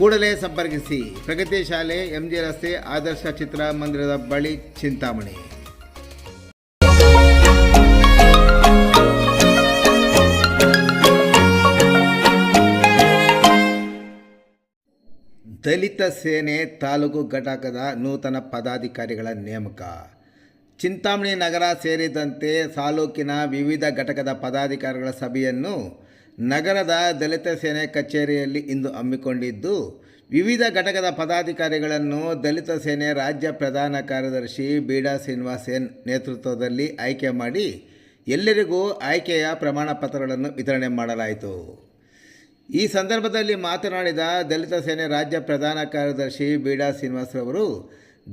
ಕೂಡಲೇ ಸಂಪರ್ಕಿಸಿ. ಪ್ರಗತಿ ಶಾಲೆ, ಎಂಜಿ ರಸ್ತೆ, ಆದರ್ಶ ಚಿತ್ರಮಂದಿರದ ಬಳಿ ಚಿಂತಾಮಣಿ. ದಲಿತ ಸೇನೆ ತಾಲೂಕು ಘಟಕದ ನೂತನ ಪದಾಧಿಕಾರಿಗಳ ನೇಮಕ. ಚಿಂತಾಮಣಿ ನಗರ ಸೇರಿದಂತೆ ತಾಲೂಕಿನ ವಿವಿಧ ಘಟಕದ ಪದಾಧಿಕಾರಿಗಳ ಸಭೆಯನ್ನು ನಗರದ ದಲಿತ ಸೇನೆ ಕಚೇರಿಯಲ್ಲಿ ಇಂದು ಹಮ್ಮಿಕೊಂಡಿದ್ದು, ವಿವಿಧ ಘಟಕದ ಪದಾಧಿಕಾರಿಗಳನ್ನು ದಲಿತ ಸೇನೆ ರಾಜ್ಯ ಪ್ರಧಾನ ಕಾರ್ಯದರ್ಶಿ ಬೀಡಾ ಶ್ರೀನಿವಾಸನ್ ನೇತೃತ್ವದಲ್ಲಿ ಆಯ್ಕೆ ಮಾಡಿ ಎಲ್ಲರಿಗೂ ಆಯ್ಕೆಯ ಪ್ರಮಾಣ ಪತ್ರಗಳನ್ನು ವಿತರಣೆ ಮಾಡಲಾಯಿತು. ಈ ಸಂದರ್ಭದಲ್ಲಿ ಮಾತನಾಡಿದ ದಲಿತ ಸೇನೆ ರಾಜ್ಯ ಪ್ರಧಾನ ಕಾರ್ಯದರ್ಶಿ ಬೀಡಾ ಶ್ರೀನಿವಾಸರವರು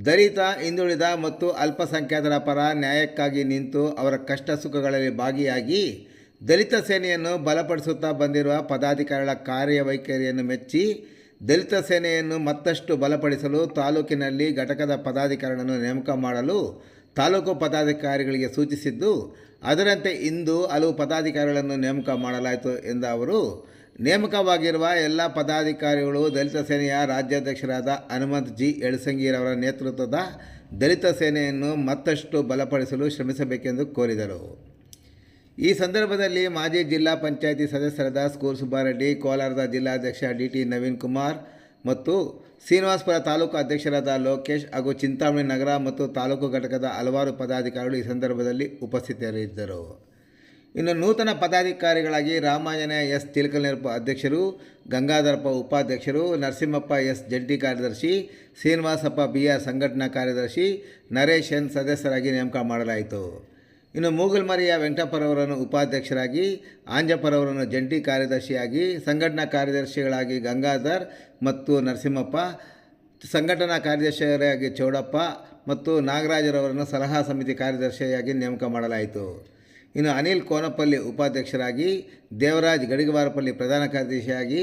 ದಲಿತ, ಹಿಂದುಳಿದ ಮತ್ತು ಅಲ್ಪಸಂಖ್ಯಾತರ ಪರ ನ್ಯಾಯಕ್ಕಾಗಿ ನಿಂತು ಅವರ ಕಷ್ಟ ಸುಖಗಳಲ್ಲಿ ಭಾಗಿಯಾಗಿ ದಲಿತ ಸೇನೆಯನ್ನು ಬಲಪಡಿಸುತ್ತಾ ಬಂದಿರುವ ಪದಾಧಿಕಾರಿಗಳ ಕಾರ್ಯವೈಖರಿಯನ್ನು ಮೆಚ್ಚಿ ದಲಿತ ಸೇನೆಯನ್ನು ಮತ್ತಷ್ಟು ಬಲಪಡಿಸಲು ತಾಲೂಕಿನಲ್ಲಿ ಘಟಕದ ಪದಾಧಿಕಾರಿಗಳನ್ನು ನೇಮಕ ಮಾಡಲು ತಾಲೂಕು ಪದಾಧಿಕಾರಿಗಳಿಗೆ ಸೂಚಿಸಿದ್ದು, ಅದರಂತೆ ಇಂದು ಹಲವು ಪದಾಧಿಕಾರಿಗಳನ್ನು ನೇಮಕ ಮಾಡಲಾಯಿತು ಎಂದ ಅವರು, ನೇಮಕವಾಗಿರುವ ಎಲ್ಲ ಪದಾಧಿಕಾರಿಗಳು ದಲಿತ ಸೇನೆಯ ರಾಜ್ಯಾಧ್ಯಕ್ಷರಾದ ಹನುಮಂತ್ ಜಿ ಎಳಸಂಗಿರವರ ನೇತೃತ್ವದ ದಲಿತ ಸೇನೆಯನ್ನು ಮತ್ತಷ್ಟು ಬಲಪಡಿಸಲು ಶ್ರಮಿಸಬೇಕೆಂದು ಕೋರಿದರು. ಈ ಸಂದರ್ಭದಲ್ಲಿ ಮಾಜಿ ಜಿಲ್ಲಾ ಪಂಚಾಯಿತಿ ಸದಸ್ಯರಾದ ಸ್ಕೂಲ್ ಸುಬ್ಬಾರೆಡ್ಡಿ, ಕೋಲಾರದ ಜಿಲ್ಲಾಧ್ಯಕ್ಷ ಡಿ ಟಿ ನವೀನ್ ಕುಮಾರ್ ಮತ್ತು ಶ್ರೀನಿವಾಸಪುರ ತಾಲೂಕು ಅಧ್ಯಕ್ಷರಾದ ಲೋಕೇಶ್ ಹಾಗೂ ಚಿಂತಾಮಣಿ ನಗರ ಮತ್ತು ತಾಲೂಕು ಘಟಕದ ಹಲವಾರು ಪದಾಧಿಕಾರಿಗಳು ಈ ಸಂದರ್ಭದಲ್ಲಿ ಉಪಸ್ಥಿತರಿದ್ದರು. ಇನ್ನು ನೂತನ ಪದಾಧಿಕಾರಿಗಳಾಗಿ ರಾಮಾಯಣ ಎಸ್ ತಿಲಕಲ್ನೆರಪ ಅಧ್ಯಕ್ಷರು, ಗಂಗಾಧರಪ್ಪ ಉಪಾಧ್ಯಕ್ಷರು, ನರಸಿಂಹಪ್ಪ ಎಸ್ ಜಂಟಿ ಕಾರ್ಯದರ್ಶಿ, ಶ್ರೀನಿವಾಸಪ್ಪ ಬಿ ಆರ್ ಸಂಘಟನಾ ಕಾರ್ಯದರ್ಶಿ, ನರೇಶ್ ಎನ್ ಸದಸ್ಯರಾಗಿ ನೇಮಕ ಮಾಡಲಾಯಿತು. ಇನ್ನು ಮೂಗಲ್ಮರಿಯ ವೆಂಕಟಪ್ಪರವರನ್ನು ಉಪಾಧ್ಯಕ್ಷರಾಗಿ ಆಂಜಪ್ಪರವರನ್ನು ಜಂಟಿ ಕಾರ್ಯದರ್ಶಿಯಾಗಿ, ಸಂಘಟನಾ ಕಾರ್ಯದರ್ಶಿಗಳಾಗಿ ಗಂಗಾಧರ್ ಮತ್ತು ನರಸಿಂಹಪ್ಪ, ಸಂಘಟನಾ ಕಾರ್ಯದರ್ಶಿಯಾಗಿ ಚೌಡಪ್ಪ ಮತ್ತು ನಾಗರಾಜರವರನ್ನು ಸಲಹಾ ಸಮಿತಿ ಕಾರ್ಯದರ್ಶಿಯಾಗಿ ನೇಮಕ ಮಾಡಲಾಯಿತು. ಇನ್ನು ಅನಿಲ್ ಕೋನಪಲ್ಲಿ ಉಪಾಧ್ಯಕ್ಷರಾಗಿ, ದೇವರಾಜ್ ಗಡಿಗವಾರಪಲ್ಲಿ ಪ್ರಧಾನ ಕಾರ್ಯದರ್ಶಿಯಾಗಿ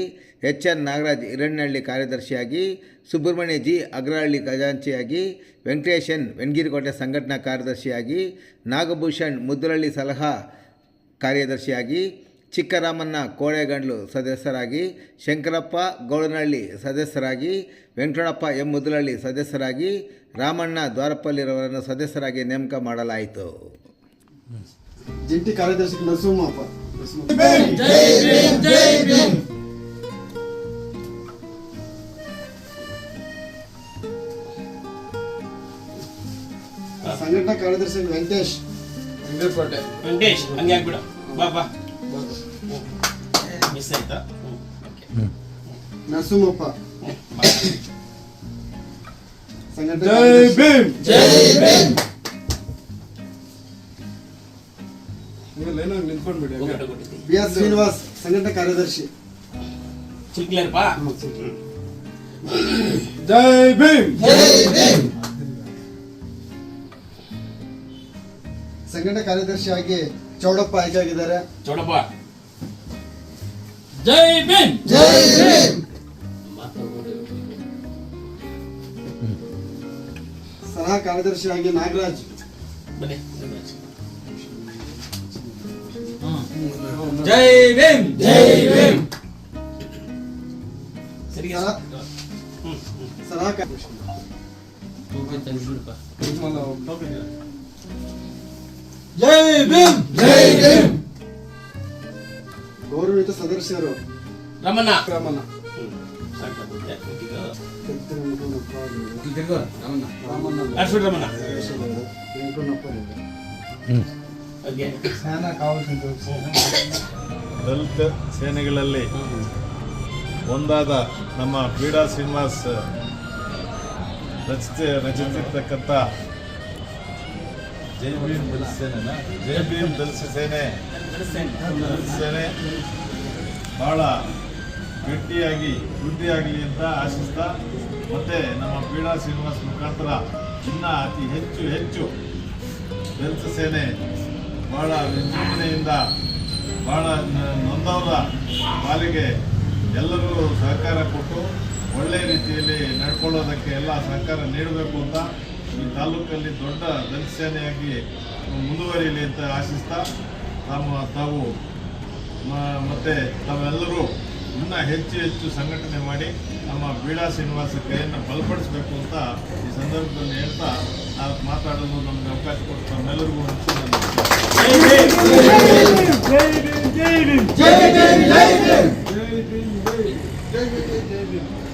ಎಚ್ ಎನ್ ನಾಗರಾಜ್ ಹಿರಣ್ಣಹಳ್ಳಿ ಕಾರ್ಯದರ್ಶಿಯಾಗಿ, ಸುಬ್ರಹ್ಮಣ್ಯ ಜಿ ಅಗ್ರಹಳ್ಳಿ ಖಜಾಂಚಿಯಾಗಿ, ವೆಂಕಟೇಶ್ ಎನ್ ವೆಂಗಿರಿಕೋಟೆ ಸಂಘಟನಾ ಕಾರ್ಯದರ್ಶಿಯಾಗಿ, ನಾಗಭೂಷಣ್ ಮುದ್ರಳ್ಳಿ ಸಲಹಾ ಕಾರ್ಯದರ್ಶಿಯಾಗಿ, ಚಿಕ್ಕರಾಮಣ್ಣ ಕೋಳೆಗಂಡ್ಲು ಸದಸ್ಯರಾಗಿ, ಶಂಕರಪ್ಪ ಗೌಡನಹಳ್ಳಿ ಸದಸ್ಯರಾಗಿ ವೆಂಕಟಪ್ಪ ಎಂ ಮುದ್ರಳ್ಳಿ ಸದಸ್ಯರಾಗಿ, ರಾಮಣ್ಣ ದ್ವಾರಪಲ್ಲಿರವರನ್ನು ಸದಸ್ಯರಾಗಿ ನೇಮಕ ಮಾಡಲಾಯಿತು. ಜಂಟಿ ಕಾರ್ಯದರ್ಶಿ ನರಸಿಂಹಪ್ಪ. ಸಂಘಟನಾ ಕಾರ್ಯದರ್ಶಿ ವೆಂಕಟೇಶ್. ವೆಂಕಟಕೋಟೆ. ವೆಂಕಟೇಶ್ ಹಂಗೆ ಆಗ್ಬಿಡು. ಬಾ ಬಾ. ಮಿಸ್ ಆಯ್ತಾ? ನರಸಿಂಹಪ್ಪ ಓಕೆ. ಜೈ ಭೀಮ್. ಜೈ ಸಂಘಟನಾ ಕಾರ್ಯದರ್ಶಿ ಹೋಗ್ಬಿಟ್ಟು ಕೊಟ್ಟಿದ್ದಿ. ಬಿ ಆರ್ ಶ್ರೀನಿವಾಸ್ ಸಂಘಟನಾ ಕಾರ್ಯದರ್ಶಿ. ಚಿಕ್ಲೇರ್ಪ ಜೈ ಭೀಮ್! ಸಂಘಟನಾ ಕಾರ್ಯದರ್ಶಿಯಾಗಿ ಚೌಡಪ್ಪ ಆಯ್ಕೆಯಾಗಿದ್ದಾರೆ. ಚೌಡಪ್ಪ. ಜೈ ಭೀಮ್! ಸಲಹಾ ಕಾರ್ಯದರ್ಶಿಯಾಗಿ ನಾಗರಾಜ್. ಬನ್ನಿ. ಜೈ ಭೀಮ್. ಜೈ ಭೀಮ್. ಹ್ಮ್ ಜೈ ಭೀಮ್. ಜೈ ಭೀಮ್. ಗೌರವಿತ ಸದಸ್ಯರು. ರಮಣ. ಹ್ಮ್. ರಾಮಣ್ಣ ಅಶ್ವಥ್ ರಮಣ. ದಲಿತ ಸೇನೆಗಳಲ್ಲಿ ಒಂದಾದ ನಮ್ಮ ಪೀಡಾ ಶ್ರೀನಿವಾಸ್ ರಚಿತ ರಚಿಸಿರ್ತಕ್ಕಂಥ ಜೈ ಭೀಮ್ ದಲಿತ ಸೇನೆನ. ಜೈ ಭೀಮ್ ದಲಿತ ಸೇನೆ. ದಲಿತ ಸೇನೆ ಭಾಳ ಗಟ್ಟಿಯಾಗಿ ವೃದ್ಧಿಯಾಗಲಿ ಅಂತ ಆಶಿಸ್ತಾ ಮತ್ತು ನಮ್ಮ ಪೀಡಾ ಶ್ರೀನಿವಾಸ್ ಮುಖಾಂತರ ಇನ್ನೂ ಅತಿ ಹೆಚ್ಚು ಹೆಚ್ಚು ದಲಿತ ಸೇನೆ ಬಹಳ ವಿಜೃಂಭಣೆಯಿಂದ ಬಹಳ ನೊಂದವರ ಪಾಲಿಗೆ ಎಲ್ಲರೂ ಸಹಕಾರ ಕೊಟ್ಟು ಒಳ್ಳೆಯ ರೀತಿಯಲ್ಲಿ ನಡ್ಕೊಳ್ಳೋದಕ್ಕೆ ಎಲ್ಲ ಸಹಕಾರ ನೀಡಬೇಕು ಅಂತ ಈ ತಾಲೂಕಲ್ಲಿ ದೊಡ್ಡ ದಲಿತ ಸೇನೆಯಾಗಿ ಮುಂದುವರಿಯಲಿ ಅಂತ ಆಶಿಸ್ತಾ ತಮ್ಮ ತಾವು ಮತ್ತು ತಾವೆಲ್ಲರೂ ಇನ್ನೂ ಹೆಚ್ಚು ಹೆಚ್ಚು ಸಂಘಟನೆ ಮಾಡಿ ನಮ್ಮ ಬೀಳಾ ಶ್ರೀನಿವಾಸ ಕೈಯನ್ನು ಬಲಪಡಿಸಬೇಕು ಅಂತ ಈ ಸಂದರ್ಭದಲ್ಲಿ ಹೇಳ್ತಾ ನಾವು ಮಾತಾಡಲು ನಮಗೆ ಅವಕಾಶ ಕೊಟ್ಟು ತಮ್ಮೆಲ್ಲರಿಗೂ ಹಂಚಿ ಜೈ ಜೈ ಜೈ ಜೈ ಭೀಮ್.